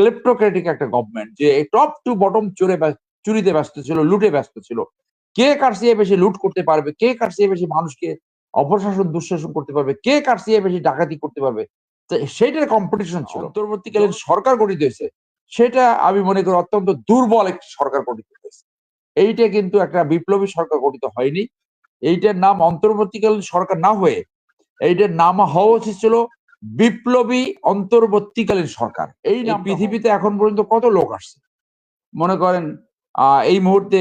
ক্লেপ্টোক্রেটিক একটা গভর্নমেন্ট যে top to bottom চোরে চুরিতে ব্যস্ত ছিল লুটে ব্যস্ত ছিল। কে কার চেয়ে বেশি লুট করতে পারবে? কে কার চেয়ে বেশি মানুষকে অপশাসন দুঃশাসন করতে পারবে? কে কার চেয়ে বেশি ডাকাতি করতে পারবে? তো সেইটার কম্পিটিশন ছিল। অন্তর্বর্তীকালীন সরকার গঠিত হয়েছে সেটা আমি মনে করি অত্যন্ত দুর্বল একটি সরকার গঠিত হয়েছে। এইটা কিন্তু একটা বিপ্লবী সরকার গঠিত হয়নি। এইটার নাম অন্তর্বর্তীকালীন সরকার না হয়ে এইটার নাম হওয়া উচিত ছিল বিপ্লবী অন্তর্বর্তীকালীন সরকার। এই পৃথিবীতে এখন পর্যন্ত কত লোক আসছে? মনে করেন আহ, এই মুহূর্তে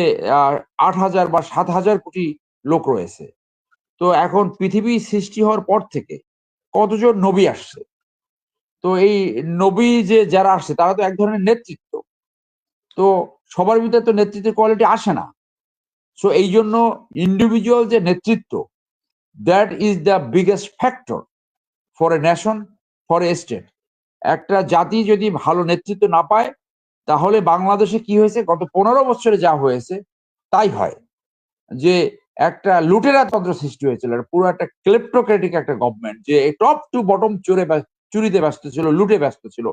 আট হাজার বা সাত হাজার কোটি লোক রয়েছে। তো এখন পৃথিবী সৃষ্টি হওয়ার পর থেকে কতজন নবী আসছে? তো এই নবী যে যারা আসছে তারা তো এক ধরনের নেতৃত্ব। তো সবার ভিতরে তো নেতৃত্বের কোয়ালিটি আসে না। সো এই জন্য ইন্ডিভিজুয়াল যে নেতৃত্ব that is the biggest factor for a nation for a state একটা জাতি যদি ভালো নেতৃত্ব না পায়, তাহলে বাংলাদেশে কি হয়েছে? গত পনেরো বছরে যা হয়েছে, তাই হয়। যে একটা লুটেরা তন্ত্র সৃষ্টি হয়েছিল পুরো একটা ক্লেপ্টোক্রেটিক একটা গভর্নমেন্ট যে টপ টু বটম চোরে চুরিতে ব্যস্ত ছিল, লুটে ব্যস্ত ছিল।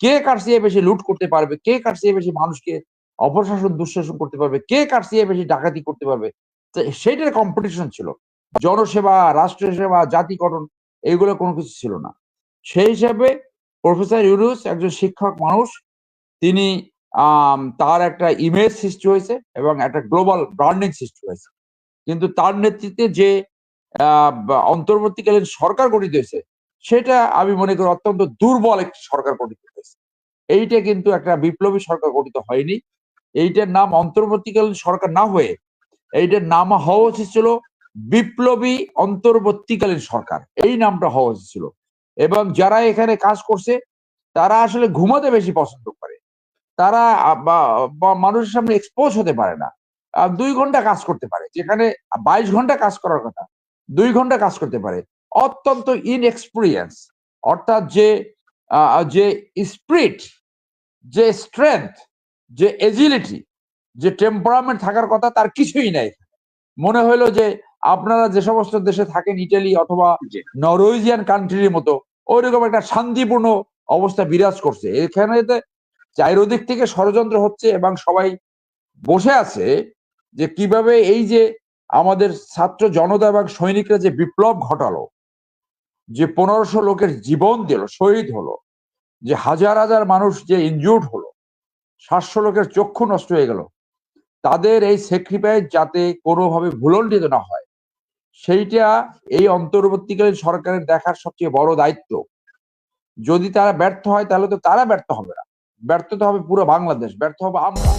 কে কার চেয়ে বেশি লুট করতে পারবে? কে কার চেয়ে বেশি মানুষকে অপশাসন, দুঃশাসন করতে পারবে? কে কার চেয়ে বেশি ডাকাতি করতে পারবে? তো সেইটার কম্পিটিশন ছিল। জনসেবা রাষ্ট্র সেবা জাতিকরণ এইগুলো কোনো কিছু ছিল না। সেই হিসাবে প্রফেসর ইউনুস একজন শিক্ষক মানুষ, তিনি তার একটা ইমেজ সৃষ্টি হয়েছে এবং একটা গ্লোবাল ব্র্যান্ডিং সৃষ্টি হয়েছে। কিন্তু তার নেতৃত্বে যে অন্তর্বর্তীকালীন সরকার গঠিত হয়েছে, সেটা আমি মনে করি অত্যন্ত দুর্বল একটি সরকার গঠিত হয়েছে। এইটা কিন্তু একটা বিপ্লবী সরকার গঠিত হয়নি। এইটার নাম অন্তর্বর্তীকালীন সরকার না হয়ে, এইটার নাম হওয়া উচিত ছিল বিপ্লবী অন্তর্বর্তীকালীন সরকার। এই নামটা হওয়া উচিত ছিল। এবং যারা এখানে কাজ করছে, তারা আসলে ঘুমাতে বেশি পছন্দ করে। তারা মানুষের সামনে এক্সপোজ হতে পারে না। দুই ঘণ্টা কাজ করতে পারে। যেখানে বাইশ ঘণ্টা কাজ করার কথা, দুই ঘণ্টা কাজ করতে পারে। অত্যন্ত ইনএক্সপিরিয়েন্স অর্থাৎ যে যে স্প্রিট যে স্ট্রেংথ যে এজিলিটি যে টেম্পারামেন্ট থাকার কথা তার কিছুই নাই। মনে হইল যে আপনারা যে সমস্ত দেশে থাকেন ইটালি অথবা। নরওয়েজিয়ান কান্ট্রির মতো ওইরকম একটা শান্তিপূর্ণ অবস্থা বিরাজ করছে এখানে চারিদিক থেকে ষড়যন্ত্র হচ্ছে এবং সবাই বসে আছে যে কীভাবে এই যে আমাদের ছাত্র জনতা এবং সৈনিকরা যে বিপ্লব ঘটালো যে পনেরোশো লোকের জীবন দিল শহীদ হলো যে হাজার হাজার মানুষ যে ইনজুর্ড হলো সাতশো লোকের চক্ষু নষ্ট হয়ে গেল তাদের এই স্যাক্রিফাইস যাতে কোনোভাবে ভুলণ্ডিত না হয় সেইটা এই অন্তর্বর্তীকালীন সরকারের দেখার সবচেয়ে বড় দায়িত্ব। যদি তারা ব্যর্থ হয়, তাহলে তো তারা ব্যর্থ হবে না। ব্যর্থ তো হবে পুরো বাংলাদেশ, ব্যর্থ হবে আমরা।